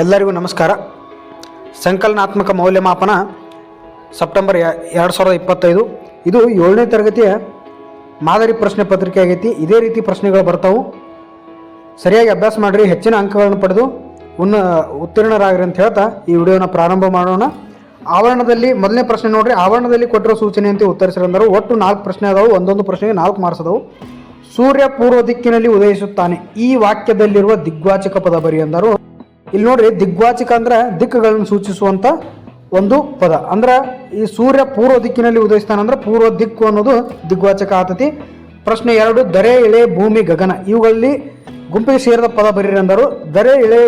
ಎಲ್ಲರಿಗೂ ನಮಸ್ಕಾರ. ಸಂಕಲನಾತ್ಮಕ ಮೌಲ್ಯಮಾಪನ ಸೆಪ್ಟೆಂಬರ್ ಎರಡು ಸಾವಿರದ ಇಪ್ಪತ್ತೈದು. ಇದು ಏಳನೇ ತರಗತಿಯ ಮಾದರಿ ಪ್ರಶ್ನೆ ಪತ್ರಿಕೆ ಆಗೈತಿ. ಇದೇ ರೀತಿ ಪ್ರಶ್ನೆಗಳು ಬರ್ತಾವು. ಸರಿಯಾಗಿ ಅಭ್ಯಾಸ ಮಾಡಿರಿ, ಹೆಚ್ಚಿನ ಅಂಕಗಳನ್ನು ಪಡೆದು ಉನ್ನ ಉತ್ತೀರ್ಣರಾಗಿರಿ ಅಂತ ಹೇಳ್ತಾ ಈ ವಿಡಿಯೋನ ಪ್ರಾರಂಭ ಮಾಡೋಣ. ಆವರಣದಲ್ಲಿ ಮೊದಲನೇ ಪ್ರಶ್ನೆ ನೋಡಿರಿ. ಆವರಣದಲ್ಲಿ ಕೊಟ್ಟಿರೋ ಸೂಚನೆಯಂತೆ ಉತ್ತರಿಸಿರಂದರು ಒಟ್ಟು ನಾಲ್ಕು ಪ್ರಶ್ನೆ ಅದಾವು. ಒಂದೊಂದು ಪ್ರಶ್ನೆಗೆ ನಾಲ್ಕು ಮಾರ್ಕ್ಸ್ ಸೂರ್ಯ ಪೂರ್ವ ದಿಕ್ಕಿನಲ್ಲಿ ಉದಯಿಸುತ್ತಾನೆ. ಈ ವಾಕ್ಯದಲ್ಲಿರುವ ದಿಗ್ವಾಚಕ ಪದ ಬರಿ ಅಂದರು. ಇಲ್ಲಿ ನೋಡ್ರಿ ದಿಗ್ವಾಚಕ ಅಂದ್ರೆ ದಿಕ್ಕುಗಳನ್ನು ಸೂಚಿಸುವಂತ ಒಂದು ಪದ. ಅಂದ್ರೆ ಈ ಸೂರ್ಯ ಪೂರ್ವ ದಿಕ್ಕಿನಲ್ಲಿ ಉದಯಿಸ್ತಾನೆ ಅಂದ್ರೆ ಪೂರ್ವ ದಿಕ್ಕು ಅನ್ನೋದು ದಿಗ್ವಾಚಕ ಆತತಿ. ಪ್ರಶ್ನೆ ಎರಡು, ದರೆ ಇಳೆ ಭೂಮಿ, ಗಗನ. ಇವುಗಳಲ್ಲಿ ಗುಂಪಿಗೆ ಸೇರಿದ ಪದ ಬರೀರಿ ಅಂದರು. ದರೆ ಇಳೆ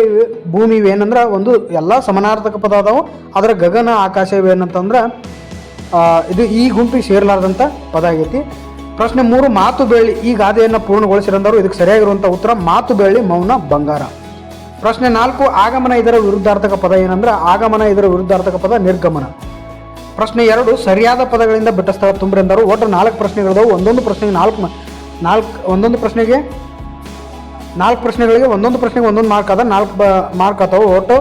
ಭೂಮಿ ಏನಂದ್ರೆ ಒಂದು ಎಲ್ಲ ಸಮಾನಾರ್ಥಕ ಪದ ಅದಾವು. ಅದರ ಗಗನ, ಆಕಾಶ ಇವೇನಂತಂದ್ರೆ ಇದು ಈ ಗುಂಪಿಗೆ ಸೇರಲಾರ್ದಂಥ ಪದ ಆಗೈತಿ. ಪ್ರಶ್ನೆ ಮೂರು ಮಾತು ಬೆಳ್ಳಿ ಈ ಗಾದೆಯನ್ನು ಪೂರ್ಣಗೊಳಿಸಿರಂದರು. ಇದಕ್ಕೆ ಸರಿಯಾಗಿರುವಂಥ ಉತ್ತರ ಮಾತು ಬೆಳ್ಳಿ ಮೌನ, ಬಂಗಾರ. ಪ್ರಶ್ನೆ ನಾಲ್ಕು, ಆಗಮನ ಇದರ ವಿರುದ್ಧಾರ್ಥಕ ಪದ ಏನಂದ್ರೆ ಆಗಮನ ಇದರ ವಿರುದ್ಧಾರ್ಥಕ ಪದ ನಿರ್ಗಮನ. ಪ್ರಶ್ನೆ ಎರಡು, ಸರಿಯಾದ ಪದಗಳಿಂದ ಬಿಟ್ಟ ಸ್ಥಳ ತುಂಬ್ರೆ ಅಂದರು. ಒಟ್ಟು ನಾಲ್ಕು ಪ್ರಶ್ನೆಗಳಿದವು ಒಂದೊಂದು ಪ್ರಶ್ನೆಗೆ ನಾಲ್ಕು ನಾಲ್ಕು, ಒಂದೊಂದು ಪ್ರಶ್ನೆಗೆ ನಾಲ್ಕು ಪ್ರಶ್ನೆಗಳಿಗೆ ಒಂದೊಂದು ಪ್ರಶ್ನೆಗೆ ಒಂದೊಂದು ಮಾರ್ಕ್ ಅದ ನಾಲ್ಕು ಮಾರ್ಕ್ ಆತಾವು. ಒಟ್ಟು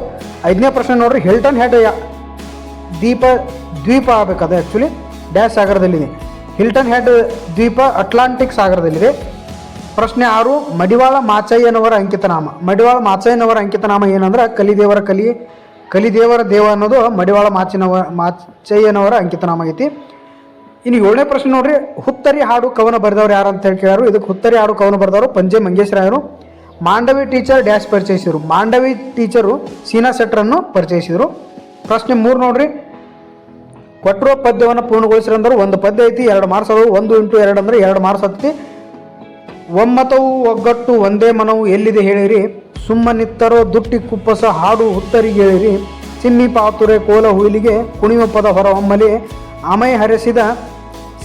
ಐದನೇ ಪ್ರಶ್ನೆ ನೋಡ್ರಿ ಹಿಲ್ಟನ್ ಹೆಡ್ ದೀಪ ದ್ವೀಪ ಆಗಬೇಕದ ಆ್ಯಕ್ಚುಲಿ ಡ್ಯಾಶ್ ಸಾಗರದಲ್ಲಿದೆ. ಹಿಲ್ಟನ್ ಹೆಡ್ ದ್ವೀಪ ಅಟ್ಲಾಂಟಿಕ್ ಸಾಗರದಲ್ಲಿದೆ. ಪ್ರಶ್ನೆ ಆರು, ಮಡಿವಾಳ ಮಾಚಯ್ಯನವರ ಅಂಕಿತನಾಮ. ಮಡಿವಾಳ ಮಾಚಯ್ಯನವರ ಅಂಕಿತನಾಮ ಏನಂದ್ರೆ ಕಲಿದೇವರ ಕಲಿ, ಕಲಿದೇವರ ದೇವ ಅನ್ನೋದು ಮಡಿವಾಳ ಮಾಚಿನವ, ಮಾಚಯ್ಯನವರ ಅಂಕಿತನಾಮ ಐತಿ. ಇನ್ನು ಏಳನೇ ಪ್ರಶ್ನೆ ನೋಡ್ರಿ, ಹುತ್ತರಿ ಹಾಡು ಕವನ ಬರೆದವರು ಯಾರು ಅಂತ ಹೇಳಿ ಇದಕ್ಕೆ ಹುತ್ತರಿ ಹಾಡು ಕವನ ಬರೆದವರು ಪಂಜೆ ಮಂಗೇಶ್ವರಾಯರು ಮಾಂಡವಿ ಟೀಚರ್ ಡ್ಯಾಶ್ ಪರಿಚಯಿಸಿದರು. ಮಾಂಡವಿ ಟೀಚರು ಸೀನಾ ಸೆಟ್ರನ್ನು ಪರಿಚಯಿಸಿದರು. ಪ್ರಶ್ನೆ ಮೂರು ನೋಡ್ರಿ ಕೊಟ್ಟಿರೋ ಪದ್ಯವನ್ನು ಪೂರ್ಣಗೊಳಿಸಿರಂದ್ರೆ. ಒಂದು ಪದ್ಯ ಐತಿ, ಎರಡು ಮಾರ್ಕ್ಸ್ ಅದು ಒಂದು ಇಂಟು ಎರಡು ಅಂದ್ರೆ ಎರಡು ಮಾರ್ಕ್ಸ್ ಹತ್ತಿ ಒಮ್ಮತವು ಒಗ್ಗಟ್ಟು ಒಂದೇ ಮನವು ಎಲ್ಲಿದೆ ಹೇಳಿರಿ? ಸುಮ್ಮನಿತ್ತರೋ ದುಟ್ಟಿ ಕುಪ್ಪಸ ಹಾಡು ಹುತ್ತರಿಗೆ ಹೇಳಿರಿ. ಸಿಮ್ಮಿ ಪಾತುರೆ ಕೋಲ ಹುಯಿಲಿಗೆ ಕುಣಿವ ಪದ ಹೊರ ಒಮ್ಮಲಿ. ಅಮೈ ಹರಿಸಿದ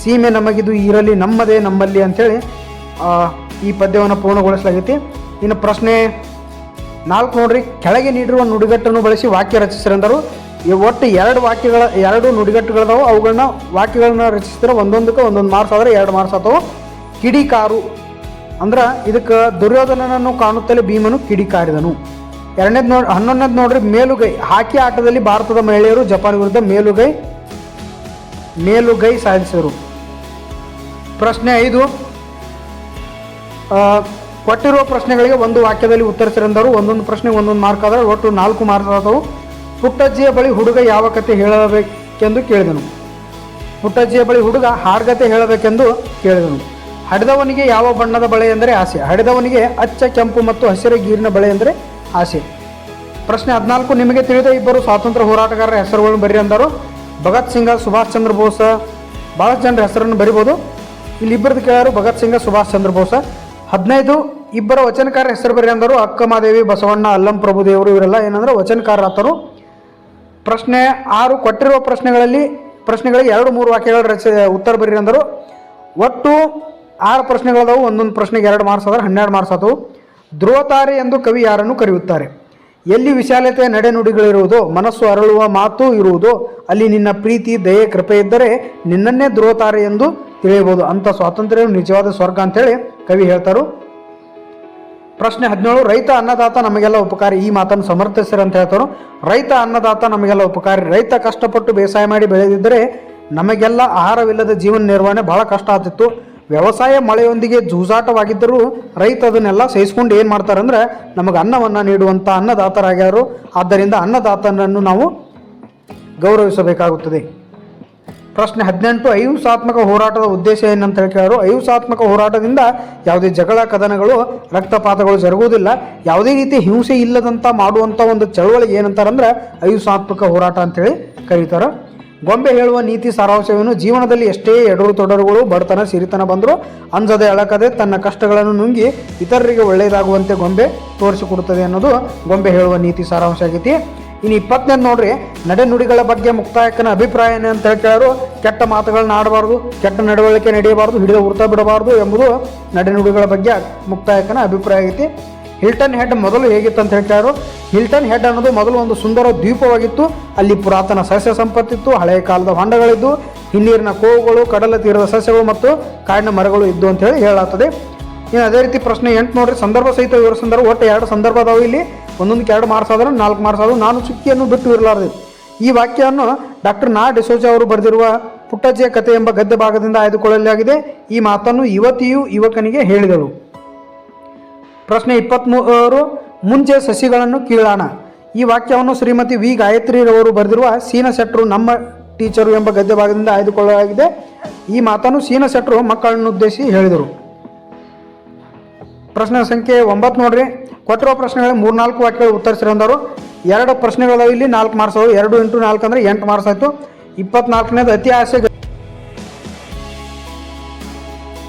ಸೀಮೆ ನಮಗಿದು ಇರಲಿ, ನಮ್ಮದೇ ನಮ್ಮಲ್ಲಿ ಅಂಥೇಳಿ ಈ ಪದ್ಯವನ್ನು ಪೂರ್ಣಗೊಳಿಸಲಾಗೈತಿ. ಇನ್ನು ಪ್ರಶ್ನೆ ನಾಲ್ಕು ನೋಡ್ರಿ. ಕೆಳಗೆ ನೀಡಿರುವ ನುಡಿಗಟ್ಟನ್ನು ಬಳಸಿ ವಾಕ್ಯ ರಚಿಸಿರೆಂದರು ಒಟ್ಟು ಎರಡು ವಾಕ್ಯಗಳ, ಎರಡು ನುಡಿಗಟ್ಟುಗಳದಾವು. ಅವುಗಳನ್ನ ವಾಕ್ಯಗಳನ್ನ ರಚಿಸಿದ್ರೆ ಒಂದೊಂದಕ್ಕೆ ಒಂದೊಂದು ಮಾರ್ಕ್ಸ್ ಆದರೆ ಎರಡು ಮಾರ್ಕ್ಸ್ ಕಿಡಿ ಕಿಡಿಕಾರು ಅಂದ್ರೆ ಇದಕ್ಕೆ ದುರ್ಯೋಧನನನ್ನು ಕಾಣುತ್ತಲೇ ಭೀಮನು ಕಿಡಿಕಾರಿದನು. ಎರಡನೇದು ನೋಡಿ, ಹನ್ನೊಂದನೇದು ನೋಡ್ರಿ ಮೇಲುಗೈ, ಹಾಕಿ ಆಟದಲ್ಲಿ ಭಾರತದ ಮಹಿಳೆಯರು ಜಪಾನ್ ವಿರುದ್ಧ ಮೇಲುಗೈ ಮೇಲುಗೈ ಸಾಧಿಸಿದರು. ಪ್ರಶ್ನೆ ಐದು ಕೊಟ್ಟಿರುವ ಪ್ರಶ್ನೆಗಳಿಗೆ ಒಂದು ವಾಕ್ಯದಲ್ಲಿ ಉತ್ತರಿಸಿರಂದರು ಒಂದೊಂದು ಪ್ರಶ್ನೆ ಒಂದೊಂದು ಮಾರ್ಕ್ ಆದರೆ ಒಟ್ಟು ನಾಲ್ಕು ಮಾರ್ಕ್ ಆದವು. ಪುಟ್ಟಜ್ಜಿಯ ಬಳಿ ಹುಡುಗ ಯಾವ ಕತೆ ಹೇಳಬೇಕೆಂದು ಕೇಳಿದನು. ಪುಟ್ಟಜ್ಜಿಯ ಬಳಿ ಹುಡುಗ ಹಾರ್ಗತೆ ಹೇಳಬೇಕೆಂದು ಕೇಳಿದನು. ಹಡಿದವನಿಗೆ ಯಾವ ಬಣ್ಣದ ಬಳೆ ಎಂದರೆ ಆಸೆ? ಹಡೆದವನಿಗೆ ಅಚ್ಚ, ಕೆಂಪು ಮತ್ತು ಹಸಿರು ಗೀರಿನ ಬಳೆ ಎಂದರೆ ಆಸೆ. ಪ್ರಶ್ನೆ ಹದಿನಾಲ್ಕು, ನಿಮಗೆ ತಿಳಿದ ಇಬ್ಬರು ಸ್ವಾತಂತ್ರ್ಯ ಹೋರಾಟಗಾರರ ಹೆಸರುಗಳನ್ನು ಬರಿ ಅಂದರು. ಭಗತ್ ಸಿಂಗ, ಸುಭಾಷ್ ಚಂದ್ರ ಬೋಸ್. ಭಾಳಷ್ಟು ಜನರ ಹೆಸರನ್ನು ಬರಿಬೋದು. ಇಲ್ಲಿ ಇಬ್ಬರದ್ದು ಕೇಳಾರು ಭಗತ್ ಸಿಂಗ, ಸುಭಾಷ್ ಚಂದ್ರ ಬೋಸ್. ಹದಿನೈದು, ಇಬ್ಬರ ವಚನಕಾರ ಹೆಸರು ಬರೀ ಅಂದರು. ಅಕ್ಕಮಾದೇವಿ, ಬಸವಣ್ಣ, ಅಲ್ಲಂ ಪ್ರಭುದೇವರು ಇವರೆಲ್ಲ ಏನಂದ್ರೆ ವಚನಕಾರರಾತರು ಪ್ರಶ್ನೆ ಆರು, ಕೊಟ್ಟಿರುವ ಪ್ರಶ್ನೆಗಳಲ್ಲಿ ಪ್ರಶ್ನೆಗಳಿಗೆ ಎರಡು, ಮೂರು ವಾಕ್ಯಗಳ ರಚ ಉತ್ತರ ಬರೀ ಅಂದರು. ಒಟ್ಟು ಆರು ಪ್ರಶ್ನೆಗಳದಾವು ಒಂದೊಂದು ಪ್ರಶ್ನೆಗೆ ಎರಡು ಮಾರ್ಕ್ಸ್ ಆದರೆ ಹನ್ನೆರಡು ಮಾರ್ಕ್ಸ್ ಆದವು ಧ್ರುವತಾರೆ ಎಂದು ಕವಿ ಯಾರನ್ನು ಕರೆಯುತ್ತಾರೆ? ಎಲ್ಲಿ ವಿಶಾಲತೆಯ ನಡೆನುಡಿಗಳಿರುವುದೋ, ಮನಸ್ಸು ಅರಳುವ ಮಾತು ಇರುವುದೋ, ಅಲ್ಲಿ ನಿನ್ನ ಪ್ರೀತಿ, ದಯೆ, ಕೃಪೆ ಇದ್ದರೆ ನಿನ್ನನ್ನೇ ಧ್ರುವತಾರೆ ಎಂದು ತಿಳಿಯಬಹುದು. ಅಂತ ಸ್ವಾತಂತ್ರ್ಯ, ನಿಜವಾದ ಸ್ವರ್ಗ ಅಂತೇಳಿ ಕವಿ ಹೇಳ್ತಾರು. ಪ್ರಶ್ನೆ ಹದಿನೇಳು, ರೈತ ಅನ್ನದಾತ ನಮಗೆಲ್ಲ ಉಪಕಾರಿ? ಈ ಮಾತನ್ನು ಸಮರ್ಥಿಸ್ತಾರೆ ಅಂತ ಹೇಳ್ತಾರೆ. ರೈತ ಅನ್ನದಾತ ನಮಗೆಲ್ಲ ಉಪಕಾರಿ? ರೈತ ಕಷ್ಟಪಟ್ಟು ಬೇಸಾಯ ಮಾಡಿ ಬೆಳೆದಿದ್ದರೆ ನಮಗೆಲ್ಲ ಆಹಾರವಿಲ್ಲದ ಜೀವನ ನಿರ್ವಹಣೆ ಬಹಳ ಕಷ್ಟ ಆಗ್ತಿತ್ತು. ವ್ಯವಸಾಯ ಮಳೆಯೊಂದಿಗೆ ಜೂಜಾಟವಾಗಿದ್ದರೂ ರೈತ ಅದನ್ನೆಲ್ಲ ಸಹಿಸ್ಕೊಂಡು ಏನು ಮಾಡ್ತಾರಂದ್ರೆ ನಮಗೆ ಅನ್ನವನ್ನು ನೀಡುವಂಥ ಅನ್ನದಾತರಾಗ್ಯಾರು ಆದ್ದರಿಂದ ಅನ್ನದಾತನನ್ನು ನಾವು ಗೌರವಿಸಬೇಕಾಗುತ್ತದೆ. ಪ್ರಶ್ನೆ ಹದಿನೆಂಟು, ಅಹಿಂಸಾತ್ಮಕ ಹೋರಾಟದ ಉದ್ದೇಶ ಏನಂತ ಹೇಳಿ ಅಹಿಂಸಾತ್ಮಕ ಹೋರಾಟದಿಂದ ಯಾವುದೇ ಜಗಳ, ಕದನಗಳು, ರಕ್ತಪಾತಗಳು ಜರುಗುವುದಿಲ್ಲ. ಯಾವುದೇ ರೀತಿ ಹಿಂಸೆ ಇಲ್ಲದಂತ ಮಾಡುವಂಥ ಒಂದು ಚಳುವಳಿ ಏನಂತಾರಂದ್ರೆ ಅಹಿಂಸಾತ್ಮಕ ಹೋರಾಟ ಅಂತೇಳಿ ಕರೀತಾರೆ. ಗೊಂಬೆ ಹೇಳುವ ನೀತಿ ಸಾರಾಂಶವೇನು? ಜೀವನದಲ್ಲಿ ಎಷ್ಟೇ ಎಡರು ತೊಡರುಗಳು, ಬಡತನ, ಸಿರಿತನ ಬಂದರೂ ಅಂಜದೆ ಅಳಕದೆ ತನ್ನ ಕಷ್ಟಗಳನ್ನು ನುಂಗಿ ಇತರರಿಗೆ ಒಳ್ಳೆಯದಾಗುವಂತೆ ಗೊಂಬೆ ತೋರಿಸಿಕೊಡುತ್ತದೆ ಅನ್ನೋದು ಗೊಂಬೆ ಹೇಳುವ ನೀತಿ ಸಾರಾಂಶ ಆಗೈತಿ. ಇನ್ನು ಇಪ್ಪತ್ತನೇದು ನೋಡ್ರಿ ನಡೆನುಡಿಗಳ ಬಗ್ಗೆ ಮುಕ್ತಾಯಕನ ಅಭಿಪ್ರಾಯ ಅಂತ ಹೇಳ್ತಾರೆ ಕೆಟ್ಟ ಮಾತುಗಳನ್ನ ಆಡಬಾರ್ದು, ಕೆಟ್ಟ ನಡವಳಿಕೆ ನಡೆಯಬಾರ್ದು, ಹಿಡಿದು ಹುರ್ತಾ ಬಿಡಬಾರ್ದು ಎಂಬುದು ನಡೆನುಡಿಗಳ ಬಗ್ಗೆ ಮುಕ್ತಾಯಕನ ಅಭಿಪ್ರಾಯ ಆಗೈತಿ. ಹಿಲ್ಟನ್ ಹೆಡ್ ಮೊದಲು ಹೇಗಿತ್ತು ಅಂತ ಹೇಳ್ತಾರು ಹಿಲ್ಟನ್ ಹೆಡ್ ಅನ್ನೋದು ಮೊದಲು ಒಂದು ಸುಂದರ ದ್ವೀಪವಾಗಿತ್ತು. ಅಲ್ಲಿ ಪುರಾತನ ಸಸ್ಯ ಸಂಪತ್ತಿತ್ತು ಹಳೆಯ ಕಾಲದ ಹೊಂಡಗಳಿದ್ದು, ಹಿನ್ನೀರಿನ ಕೋವುಗಳು, ಕಡಲ ತೀರದ ಸಸ್ಯಗಳು ಮತ್ತು ಕಾಡಿನ ಮರಗಳು ಇದ್ದು ಅಂತ ಹೇಳಿ ಹೇಳಲಾಗ್ತದೆ. ಇನ್ನು ಅದೇ ರೀತಿ ಪ್ರಶ್ನೆ ಎಂಟು ನೋಡ್ರಿ, ಸಂದರ್ಭ ಸಹಿತ ವಿವರಿಸಿದ್ರೆ ಒಟ್ಟು ಎರಡು ಸಂದರ್ಭ ಅದಾವೆ ಇಲ್ಲಿ. ಒಂದೊಂದಕ್ಕೆ ಎರಡು ಮಾರ್ಕ್ಸ್ ಆದ್ರೆ ನಾಲ್ಕು ಮಾರ್ಕ್ಸ್ ಆದರೂ ನಾನು ಚುಕ್ಕಿಯನ್ನು ಬಿಟ್ಟು ಇರಲಾರದೆ. ಈ ವಾಕ್ಯವನ್ನು ಡಾಕ್ಟರ್ ನಾ ಡಿಸೋಜ ಅವರು ಬರೆದಿರುವ ಪುಟ್ಟಜ್ಜಿಯ ಕಥೆ ಎಂಬ ಗದ್ಯ ಭಾಗದಿಂದ ಆಯ್ದುಕೊಳ್ಳಲಾಗಿದೆ. ಈ ಮಾತನ್ನು ಯುವತಿಯು ಯುವಕನಿಗೆ ಹೇಳಿದಳು. ಪ್ರಶ್ನೆ ಇಪ್ಪತ್ತ್ಮೂರು ಮುಂಚೆ ಸಸಿಗಳನ್ನು ಕೀಳೋಣ. ಈ ವಾಕ್ಯವನ್ನು ಶ್ರೀಮತಿ ವಿ. ಗಾಯತ್ರಿರವರು ಬರೆದಿರುವ ಸೀನ ಶೆಟ್ರು ನಮ್ಮ ಟೀಚರು ಎಂಬ ಗದ್ಯ ಭಾಗದಿಂದ ಆಯ್ದುಕೊಳ್ಳಲಾಗಿದೆ. ಈ ಮಾತನ್ನು ಸೀನ ಶೆಟ್ರು ಮಕ್ಕಳನ್ನು ಉದ್ದೇಶಿಸಿ ಹೇಳಿದರು. ಪ್ರಶ್ನೆ ಸಂಖ್ಯೆ ಒಂಬತ್ತು ನೋಡ್ರಿ. ಕೊಟ್ಟಿರೋ ಪ್ರಶ್ನೆಗಳಿಗೆ ಮೂರ್ನಾಲ್ಕು ವಾಕ್ಯಗಳು ಉತ್ತರಿಸಿರಂದರು ಎರಡು ಪ್ರಶ್ನೆಗಳು ಇಲ್ಲಿ ನಾಲ್ಕು ಮಾರ್ಕ್ಸ್ ಎರಡು ಇಂಟು ನಾಲ್ಕು ಅಂದರೆ ಎಂಟು ಮಾರ್ಕ್ಸ್ ಆಯಿತು. ಇಪ್ಪತ್ನಾಲ್ಕನೇದು ಅತಿ ಆಸೆ